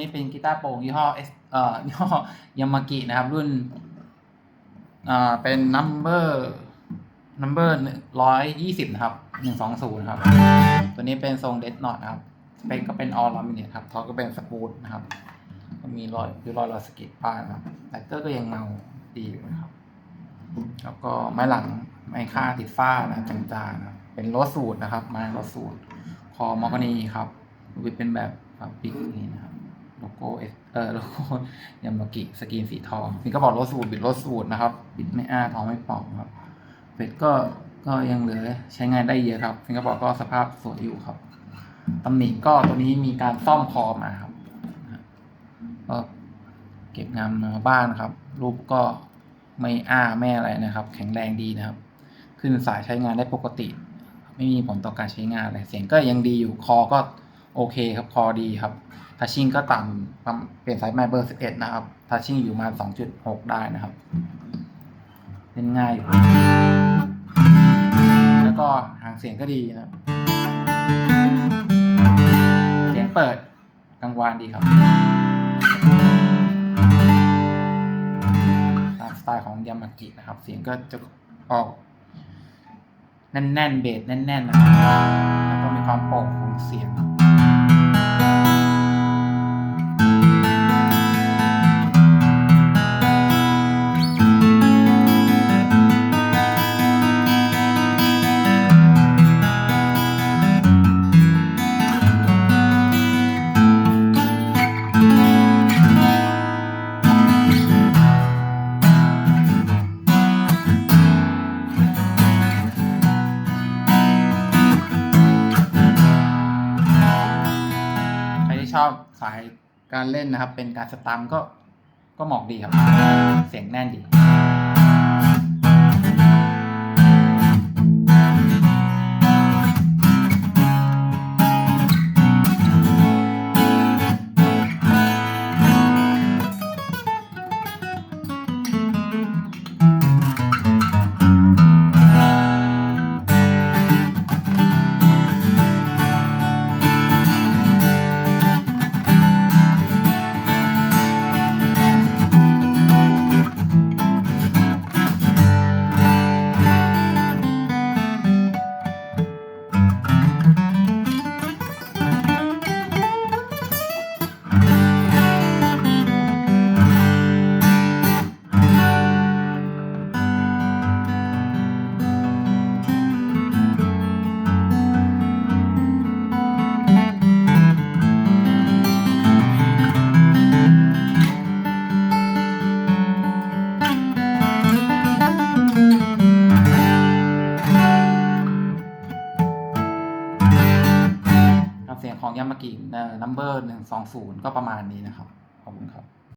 นี้เป็นกีตาร์โปร่งยี่ห้อ S เอ่อยี่ห้อยามากินะครับ รุ่นอ่าเป็น number number ร้อยยี่สิบนะครับหนึ่งสองศูนย์ครับ ตัวนี้เป็นทรงเดดนอตนะครับเป็นก็เป็นออลลามิเนตครับท็อปก็เป็นสปูดนะครับก็มีรอยคือรอยรอยสกิดป้านะครับแบตเตอร์ก็ยังเงาดีอยู่นะครับ แล้วก็ไม้หลังไม้ค่าติดฝ้านะจางๆนะเป็นรถสูตรนะครับไม้รถสูตรคอมอกนีครับวิเป็นแบบแบบปิกนี่นะครับ โลโก้เออโลโก้ยามากิสกรีนสีทองนี่ก็บอกรถสูตรบิดรถสูตรนะครับ บิดไม่อ้าท้องไม่ป่องครับเฟดก็ก็ยังเหลือใช้งานได้เยอะครับฟิงก็บอกก็สภาพสวยอยู่ครับตำหนิก็ตัวนี้มีการซ่อมคอมาครับก็เก็บงามมาบ้านครับ รูปก็ไม่อ้าไม่อะไรนะครับ แข็งแรงดีนะครับ ขึ้นสายใช้งานได้ปกติ ไม่มีผลต่อการใช้งานอะไรเสียงก็ยังดีอยู่คอก็ โอเคครับคอดีครับทัชชิ่งก็ต่ำเปลี่ยนสายไม้เบอร์11นะครับทัชชิ่งอยู่มา2.6ได้นะครับเล่นง่ายอยู่แล้วก็หางเสียงก็ดีนะครับเสียงเปิดกลางวานดีครับตามสไตล์ของยามากินะครับ เสียงก็จะออกแน่นๆเบสแน่นๆนะครับแล้วก็มีความโปร่งของเสียง ที่ชอบสายการเล่นนะครับ เป็นการสตัมก็ก็เหมาะดีครับ เสียงแน่นดี เสียงของยามากินัมเบอร์หนึ่งสองศูนย์ก็ประมาณนี้นะครับ ขอบคุณครับ